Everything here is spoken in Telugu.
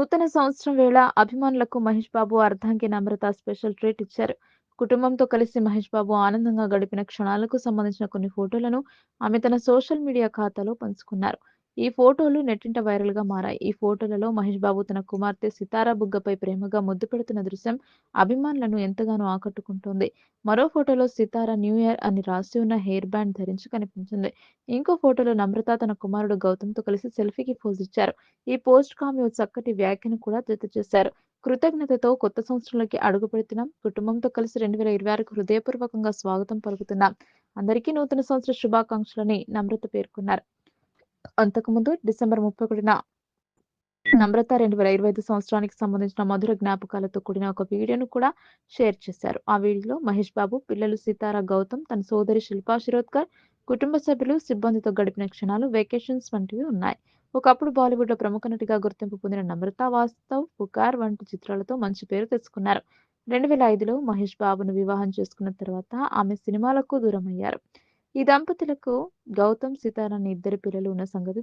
నూతన సంవత్సరం వేళ అభిమానులకు మహేష్ బాబు అర్ధాంగి నమ్రత స్పెషల్ ట్రీట్ ఇచ్చారు. కుటుంబంతో కలిసి మహేష్ బాబు ఆనందంగా గడిపిన క్షణాలకు సంబంధించిన కొన్ని ఫోటోలను ఆమె తన సోషల్ మీడియా ఖాతాలో పంచుకున్నారు. ఈ ఫోటోలు నెట్టింట వైరల్గా మారాయి. ఈ ఫోటోలలో మహేష్ బాబు తన కుమార్తె సితారా బుగ్గపై ప్రేమగా ముద్దు పెడుతున్న దృశ్యం అభిమానులను ఎంతగానో ఆకట్టుకుంటోంది. మరో ఫోటోలో సితారా న్యూ ఇయర్ అని రాసి ఉన్న హెయిర్ బ్యాండ్ ధరించి కనిపించింది. ఇంకో ఫోటోలో నమ్రత తన కుమారుడు గౌతమ్తో కలిసి సెల్ఫీకి పోజ్ ఇచ్చారు. ఈ పోస్ట్ కామె చక్కటి వ్యాఖ్యను కూడా జత చేశారు. కృతజ్ఞతతో కొత్త సంవత్సరంలోకి అడుగు పెడుతున్నాం. కుటుంబంతో కలిసి రెండు వేల ఇరవై ఆరుకు హృదయపూర్వకంగా స్వాగతం పలుకుతున్నాం. అందరికీ నూతన సంవత్సర శుభాకాంక్షలని నమ్రత పేర్కొన్నారు. అంతకుముందు డిసెంబర్ ముప్పై ఒకటిన నమ్రత రెండు వేల ఇరవై ఐదు సంవత్సరానికి సంబంధించిన మధుర జ్ఞాపకాలతో కూడిన ఒక వీడియోను కూడా షేర్ చేశారు. ఆ వీడియోలో మహేష్ బాబు పిల్లలు సితారా గౌతమ్ తన సోదరి శిల్పా శిరోద్కర్ కుటుంబ సభ్యులు సిబ్బందితో గడిపిన క్షణాలు వెకేషన్స్ వంటివి ఉన్నాయి. ఒకప్పుడు బాలీవుడ్లో ప్రముఖ నటిగా గుర్తింపు పొందిన నమ్రత వాస్తవ్ పుకార్ వంటి చిత్రాలతో మంచి పేరు తెచ్చుకున్నారు. రెండు వేల ఐదులో మహేష్ బాబును వివాహం చేసుకున్న తర్వాత ఆమె సినిమాలకు దూరం అయ్యారు ఈ దంపతులకు గౌతమ్ సితారా అనే ఇద్దరు పిల్లలు ఉన్న సంగతి